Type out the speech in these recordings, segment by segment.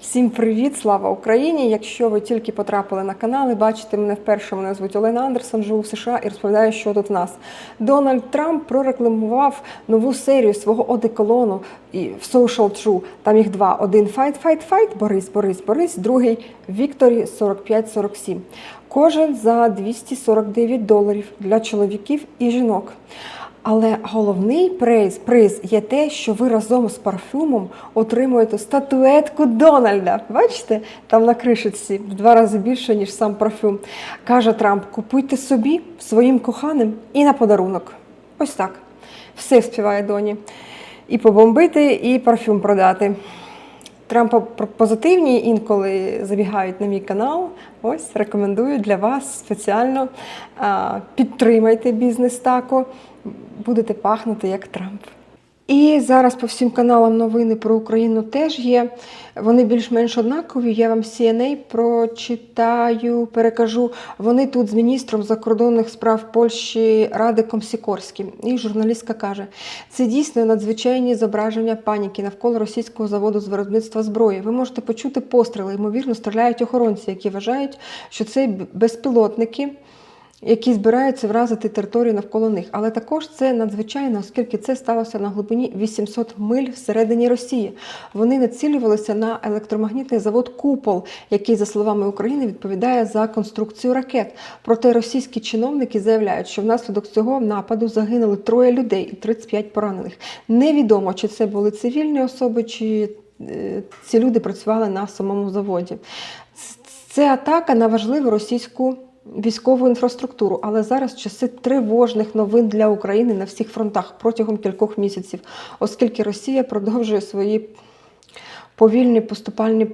Всім привіт, слава Україні! Якщо ви тільки потрапили на канал і бачите мене вперше, мене звуть Олена Андерсон, живу в США і розповідаю, що тут в нас. Дональд Трамп прорекламував нову серію свого одеколону і в Social True. Там їх два: один Fight, Fight, Fight, Борис, Борис, Борис, другий Victory 45-47. Кожен за 249 доларів для чоловіків і жінок. Але головний приз, приз є те, що ви разом з парфюмом отримуєте статуетку Дональда. Бачите, там на кришечці в два рази більше, ніж сам парфюм. Каже Трамп: купуйте собі, своїм коханим і на подарунок. Ось так. Все співає доні. І побомбити, і парфюм продати. Трампа позитивні інколи забігають на мій канал. Ось рекомендую для вас спеціально. Підтримайте бізнес тако, будете пахнути як Трамп. І зараз по всім каналам новини про Україну теж є. Вони більш-менш однакові. Я вам CNA прочитаю, перекажу. Вони тут з міністром закордонних справ Польщі Радиком Сікорським. І журналістка каже: це дійсно надзвичайні зображення паніки навколо російського заводу з виробництва зброї. Ви можете почути постріли. Ймовірно, стріляють охоронці, які вважають, що це безпілотники які збираються вразити територію навколо них. Але також це надзвичайно, оскільки це сталося на глибині 800 миль всередині Росії. Вони націлювалися на електромагнітний завод Купол, який, за словами України, відповідає за конструкцію ракет. Проте російські чиновники заявляють, що внаслідок цього нападу загинули троє людей і 35 поранених. Невідомо, чи це були цивільні особи, чи е, ці люди працювали на самому заводі. Це атака на важливу російську військову інфраструктуру, але зараз часи тривожних новин для України на всіх фронтах протягом кількох місяців, оскільки Росія продовжує свої повільні поступальні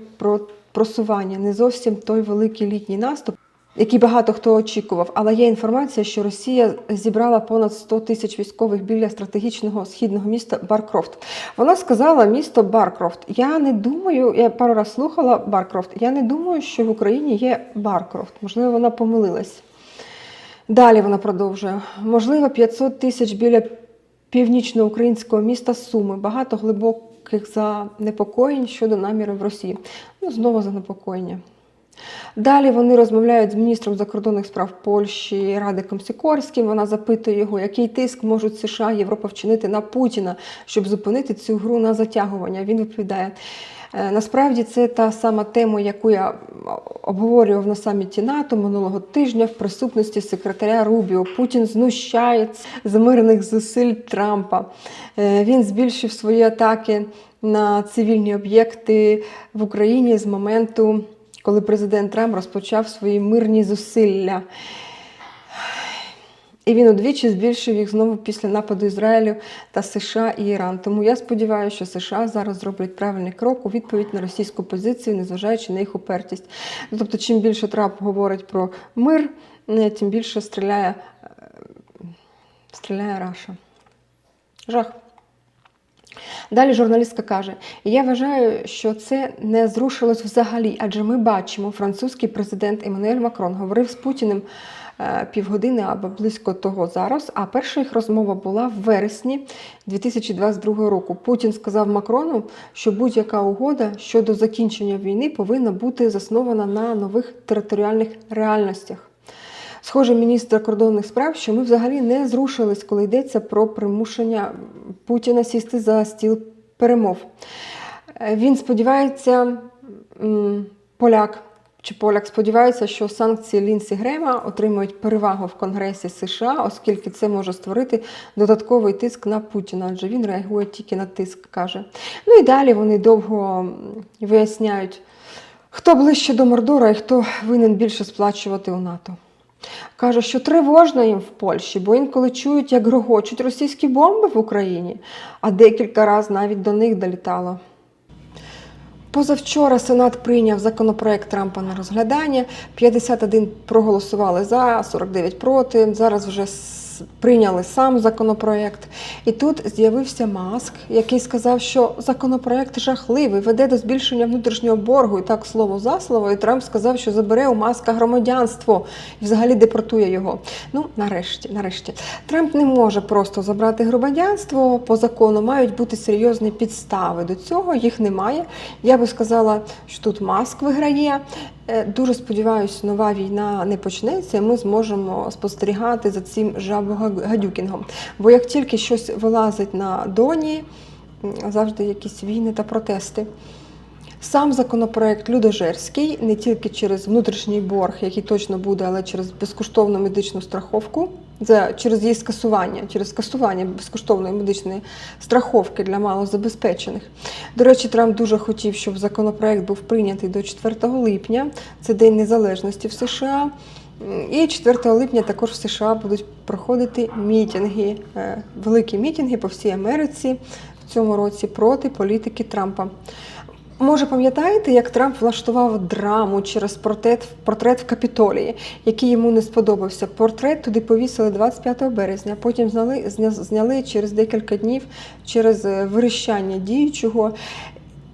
просування, не зовсім той великий літній наступ. Який багато хто очікував, але є інформація, що Росія зібрала понад 100 тисяч військових біля стратегічного східного міста Баркрофт. Вона сказала місто Баркрофт. Я не думаю, я пару раз слухала Баркрофт. Я не думаю, що в Україні є Баркрофт. Можливо, вона помилилась. Далі вона продовжує. Можливо, 500 тисяч біля північноукраїнського міста Суми. Багато глибоких занепокоєнь щодо намірів Росії. Ну, знову занепокоєння. Далі вони розмовляють з міністром закордонних справ Польщі Радиком Сікорським. Вона запитує його, який тиск можуть США і Європа вчинити на Путіна, щоб зупинити цю гру на затягування. Він відповідає. Насправді це та сама тема, яку я обговорював на саміті НАТО минулого тижня в присутності секретаря Рубіо. Путін знущається з мирних зусиль Трампа. Він збільшив свої атаки на цивільні об'єкти в Україні з моменту коли президент Трамп розпочав свої мирні зусилля. І він удвічі збільшив їх знову після нападу Ізраїлю та США і Іран. Тому я сподіваюся, що США зараз зроблять правильний крок у відповідь на російську позицію, незважаючи на їх упертість. Ну, тобто, чим більше Трамп говорить про мир, тим більше стріляє, стріляє Раша. Жах. Далі журналістка каже: Я вважаю, що це не зрушилось взагалі, адже ми бачимо, французький президент Еммануель Макрон говорив з Путіним півгодини або близько того зараз. А перша їх розмова була в вересні 2022 року. Путін сказав Макрону, що будь-яка угода щодо закінчення війни повинна бути заснована на нових територіальних реальностях. Схоже, міністр кордонних справ, що ми взагалі не зрушились, коли йдеться про примушення Путіна сісти за стіл перемов. Він сподівається, поляк чи поляк сподівається, що санкції Лінсі Грема отримують перевагу в Конгресі США, оскільки це може створити додатковий тиск на Путіна, адже він реагує тільки на тиск, каже. Ну і далі вони довго виясняють, хто ближче до Мордора і хто винен більше сплачувати у НАТО. Каже, що тривожно їм в Польщі, бо інколи чують, як грохочуть російські бомби в Україні, а декілька разів навіть до них долітало. Позавчора Сенат прийняв законопроект Трампа на розглядання. 51 проголосували за, 49 проти. Зараз вже прийняли сам законопроект. І тут з'явився Маск, який сказав, що законопроект жахливий, веде до збільшення внутрішнього боргу. І так слово за слово. І Трамп сказав, що забере у Маска громадянство і взагалі депортує його. Ну, нарешті, нарешті, Трамп не може просто забрати громадянство. По закону мають бути серйозні підстави до цього. Їх немає. Я би сказала, що тут Маск виграє. Е, Дуже сподіваюся, нова війна не почнеться, і ми зможемо спостерігати за цим жабогадюкінгом. Бо як тільки щось вилазить на доні, завжди якісь війни та протести. Сам законопроект Людожерський не тільки через внутрішній борг, який точно буде, але через безкоштовну медичну страховку, за через її скасування, через скасування безкоштовної медичної страховки для малозабезпечених. До речі, Трамп дуже хотів, щоб законопроект був прийнятий до 4 липня. Це День Незалежності в США. І 4 липня також в США будуть проходити мітинги, е, великі мітинги по всій Америці в цьому році проти політики Трампа. Може, пам'ятаєте, як Трамп влаштував драму через портрет, портрет в Капітолії, який йому не сподобався. Портрет туди повісили 25 березня, потім зняли, зня- зняли через декілька днів через е, вирішання діючого.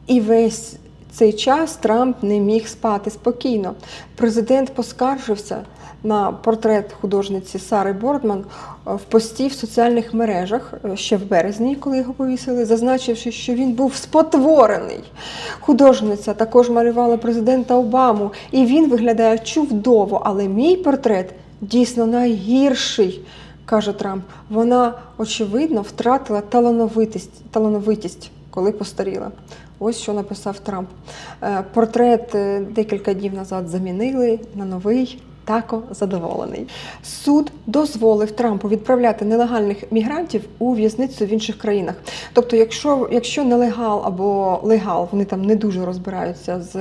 І весь цей час Трамп не міг спати спокійно. Президент поскаржився на портрет художниці Сари Бордман е, в пості в соціальних мережах е, ще в березні, коли його повісили, зазначивши, що він був спотворений. Художниця також малювала президента Обаму, і він виглядає чудово, але мій портрет дійсно найгірший. Каже Трамп, вона очевидно втратила талановитість, талановитість, коли постаріла. Ось що написав Трамп. Е, Портрет декілька днів назад замінили на новий. Тако задоволений. Суд дозволив Трампу відправляти нелегальних мігрантів у в'язницю в інших країнах. Тобто, якщо, якщо нелегал або легал, вони там не дуже розбираються з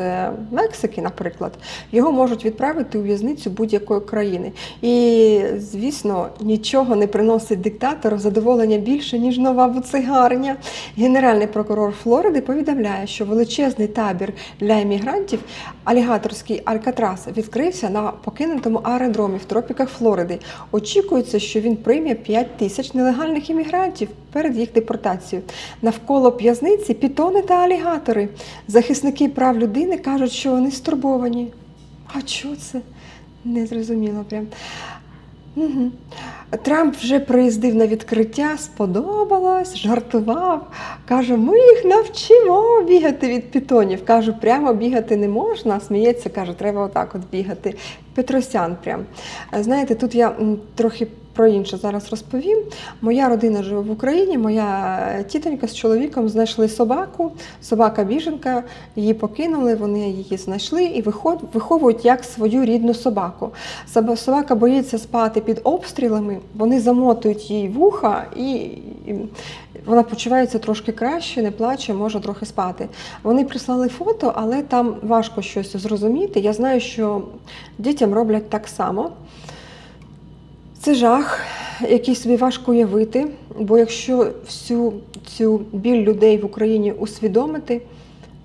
Мексики, наприклад, його можуть відправити у в'язницю будь-якої країни. І, звісно, нічого не приносить диктатору задоволення більше, ніж нова буцигарня. Генеральний прокурор Флориди повідомляє, що величезний табір для емігрантів, алігаторський Алькатрас, відкрився на покинутому аеродромі в тропіках Флориди. Очікується, що він прийме 5 тисяч нелегальних іммігрантів перед їх депортацією. Навколо в'язниці пітони та алігатори. Захисники прав людини кажуть, що вони стурбовані. А що це? Незрозуміло прям. Угу. Трамп вже приїздив на відкриття, сподобалось, жартував. Каже, ми їх навчимо бігати від пітонів. Кажу, прямо бігати не можна. Сміється, каже, треба отак от бігати. Петросян прям. Е, Знаєте, тут я трохи про інше зараз розповім. Моя родина живе в Україні, моя е, тітонька з чоловіком знайшли собаку, собака біженка, її покинули, вони її знайшли і виховують як свою рідну собаку. Собака боїться спати під обстрілами, вони замотують їй вуха і і вона почувається трошки краще, не плаче, може трохи спати. Вони прислали фото, але там важко щось зрозуміти. Я знаю, що дітям роблять так само. Це жах, який собі важко уявити, бо якщо всю цю біль людей в Україні усвідомити,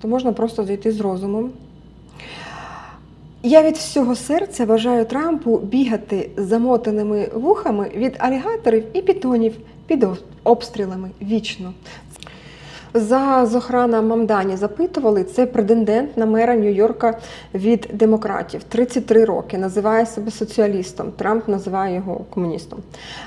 то можна просто зайти з розумом. Я від всього серця бажаю Трампу бігати з замотаними вухами від алігаторів і пітонів під обстрілами вічно. За Зохрана Мамдані запитували, це претендент на мера Нью-Йорка від демократів. 33 роки, називає себе соціалістом. Трамп називає його комуністом.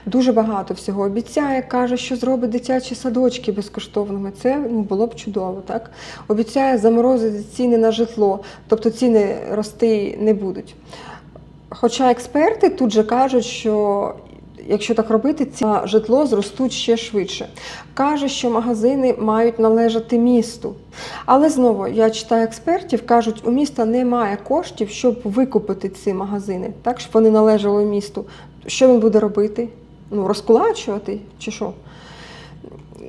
Дуже багато всього обіцяє, каже, що зробить дитячі садочки безкоштовними. Це ну, було б чудово, так? Обіцяє заморозити ціни на житло, тобто ціни рости не будуть. Хоча експерти тут же кажуть, що якщо так робити, ціни на житло зростуть ще швидше. Каже, що магазини мають належати місту. Але знову я читаю експертів, кажуть, у міста немає коштів, щоб викупити ці магазини, так щоб вони належали місту. Що він буде робити? Ну, розкулачувати чи що?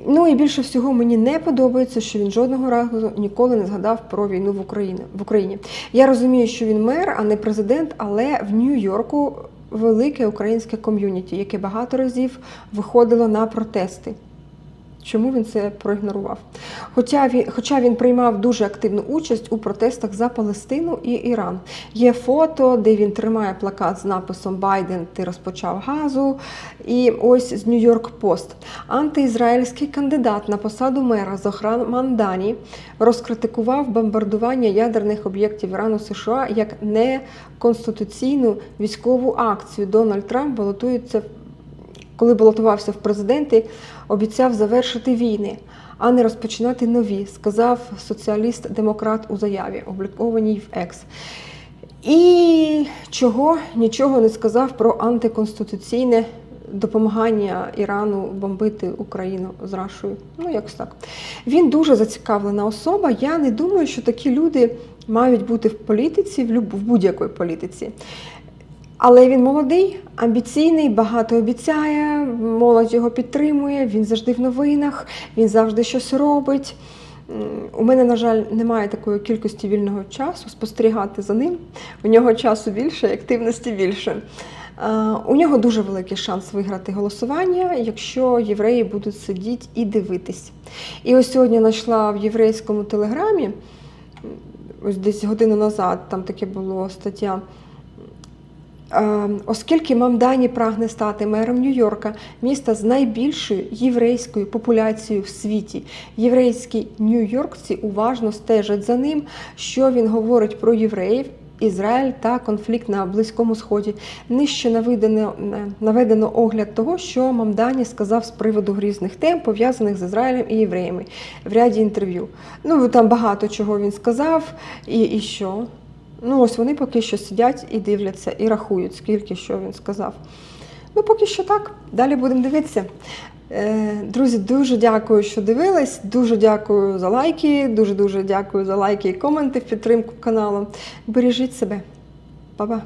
Ну і більше всього мені не подобається, що він жодного разу ніколи не згадав про війну в Україні. В Україні. Я розумію, що він мер, а не президент, але в Нью-Йорку велике українське ком'юніті, яке багато разів виходило на протести. Чому він це проігнорував? Хоча він, хоча він приймав дуже активну участь у протестах за Палестину і Іран. Є фото, де він тримає плакат з написом Байден, ти розпочав газу. І ось з Нью-Йорк Пост. Антиізраїльський кандидат на посаду мера Зохран Мандані розкритикував бомбардування ядерних об'єктів Ірану США як неконституційну військову акцію. Дональд Трамп балотується коли балотувався в президенти, обіцяв завершити війни, а не розпочинати нові, сказав соціаліст-демократ у заяві, облікованій в Екс. І чого нічого не сказав про антиконституційне допомагання Ірану бомбити Україну з Рашою. Ну, якось так. Він дуже зацікавлена особа. Я не думаю, що такі люди мають бути в політиці, в будь-якій політиці. Але він молодий, амбіційний, багато обіцяє, молодь його підтримує, він завжди в новинах, він завжди щось робить. У мене, на жаль, немає такої кількості вільного часу спостерігати за ним. У нього часу більше, активності більше. У нього дуже великий шанс виграти голосування, якщо євреї будуть сидіти і дивитись. І ось сьогодні знайшла в єврейському телеграмі, ось десь годину назад, там таке було стаття. Оскільки Мамдані прагне стати мером Нью-Йорка, міста з найбільшою єврейською популяцією в світі, єврейські нью-йоркці уважно стежать за ним, що він говорить про євреїв. Ізраїль та конфлікт на Близькому Сході. Нижче наведено, наведено огляд того, що Мамдані сказав з приводу різних тем, пов'язаних з Ізраїлем і євреями в ряді інтерв'ю. Ну там багато чого він сказав, і, і що. Ну, ось вони поки що сидять і дивляться, і рахують, скільки що він сказав. Ну, поки що так. Далі будемо дивитися. Е, Друзі, дуже дякую, що дивились. Дуже дякую за лайки. Дуже дуже дякую за лайки і коменти в підтримку каналу. Бережіть себе. Па-па.